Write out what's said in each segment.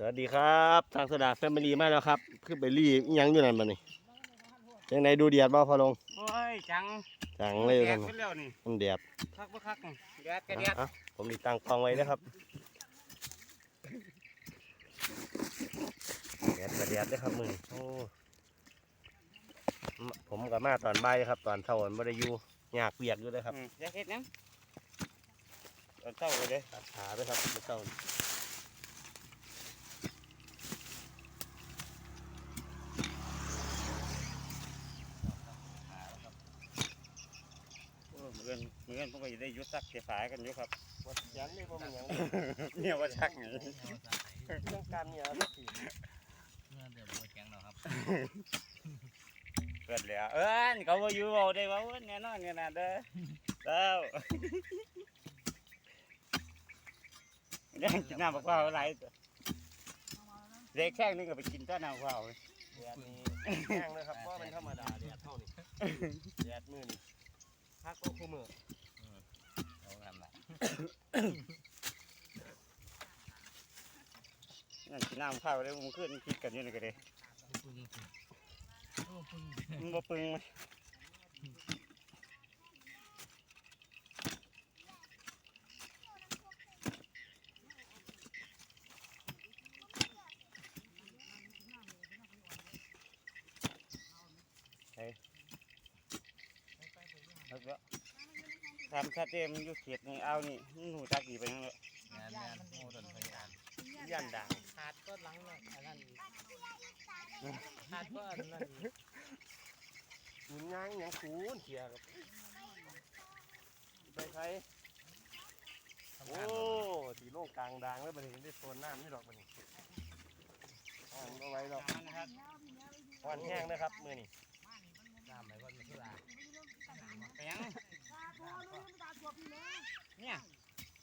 สวัสดีครับทางสดาแฟมิลี่มาแล้วครับคือไปรีอิหยังอยู่นั่นมานี่ยังไงดูเดียดบ่พอลงโอ้ยจังจังเลยแดกัดนขึ้นแล้วนี่มันเดียดคักบ่คักนี่แดดก็แดดอะผมติดตั้งกล้องไว้นะครับเดียดกระเดียดเด้อครับมือโอ้มผมกับมาตอนบ่ายครับ ตอนเช้าไม่ได้อยู่ยากเปียกอยู่เลยครับอืมอยากเฮ็ดหยังตอนเช้าเลยเด้ตัดขาด้วยครับเมื่อเช้า โอ้มื้ออนมื้ออนผมก็สิ ได้หยุดซักเสียฝายกันอยู่ครับวัดยันเลยว่ามันหยังเนี่ยว่าซักไงเรื่องการเนี่ยสักทีเมื่อเดือนหัวแข็งแล้วครับเกิดแล้วเอิ้นเขาบ่อยู่เอาได้ว่าเอิ้นแน่นอนขนาดเด้อเต้าเรื่องกินน้ำมะพร้าวหลายตัวเด็กแข้งนึงก็ไปกินต้นน้ำมะพร้าวเดียดนี่แห้งเลยครับเพราะมันธรรมดาเดียดเท่านี้เดียดมือนี่พักก็คู่มือเอาทำละ นั่นกินน้ำมะพร้าวเลยมันขึ้นคิดกันอยู่นี่ก็เลยปึ้งโอ้ปึ้งมันบ่ปึงไหมแล้วก็ ทำชาเต้มันอยู่เขตนี่เอานี่มันหูจักดีไปยังเลยงานงานโอ้ต้นพยานยันด่างขาดก็หลังน่ะอันนั้นอีกขาดก็อันนั้นอีกหมุนยางหยังคูนเขียครับไปใช้ทำโอ้งานสีโล่งกลางด่างแล้วบัดนี้ได้โซนน้ำนี่ดอกบัดนี้อ่านเอาไว้ดอกนะครับอ่อนแห้งนะครับมือนี่น้ำไหนก็ไม่เชื่อไปยัง เนี่ย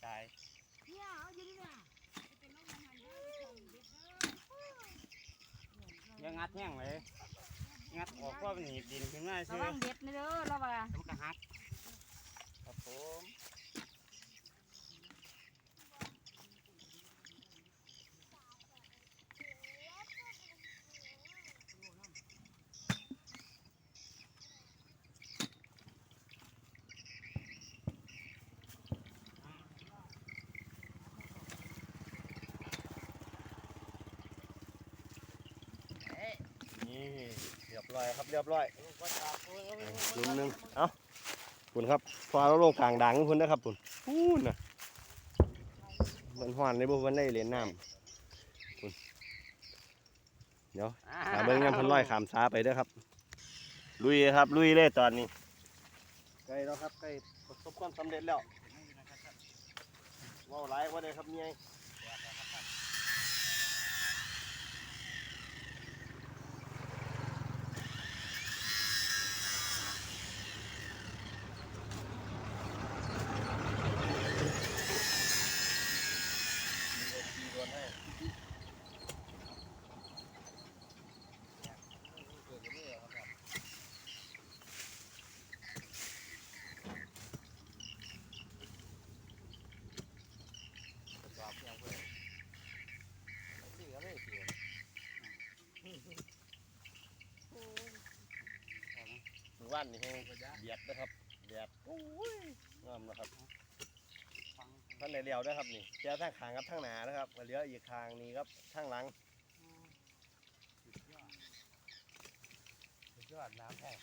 ตายยังงัดแห้งเลยงัดออกก็มันหนีบดินขึ้นมาระซื้อวังเด็ดนะเด้อระวัง มันก็หักครับผม นี่เรีย บร้อยครับเรียบร้อยหลุมหนึงเอ้าคุณครับพอเราลงกลางด่างคุณนะครับคุณพูนนะมันหวานในบุวันได้เหรียญน้ำคุณเดี๋ยวขาเบิ้งยังเพันร้อยขามซ้าไปเด้อครับ ลุยครับ ลุยเลยตอนนี้ใกล้แล้วครับใกล้ประสบความสำเร็จแล้วว้าวหลายว่าได้ครับเนี่ย ว่านนี่แห้เดียดนะครับเดียดโอ้ยงามนะครับ ท่านในเรียวด้วยครับนี่เจ้าทั้งขางกับทั้งหนานะครับเหลืออีกทางนี้ครับทั้งหลังสุดยอดน้ำแห้ง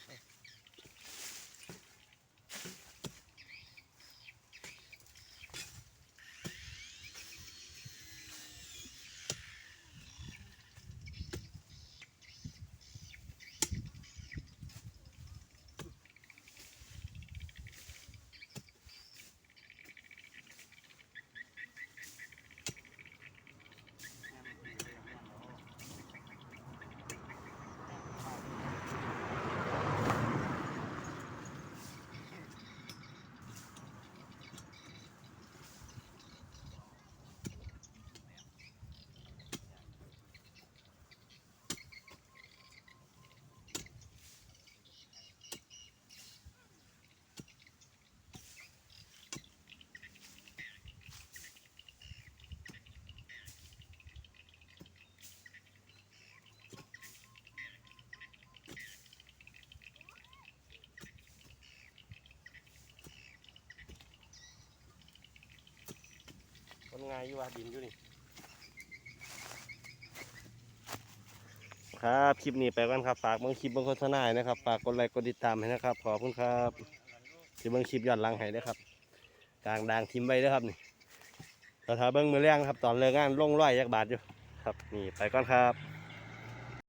ง่ายอยู่ว่าดินอยู่นี่ครับคลิปนี้ไปกันครับฝากเบิ่งคลิปเบิ่งโฆษณาให้นะครับฝากกดไลค์กดติดตามให้นะครับ ขอบคุณครับที่เบิ่งคลิปย้อนหลังให้ด้วยครับกลางดางทิมไว้ด้วยครับนี่เราถ้าเบิ่งมือแรงครับ ตอนเลิกงานลงร้อยยักบาทอยู่ ครับนี่ไปก่อนครับ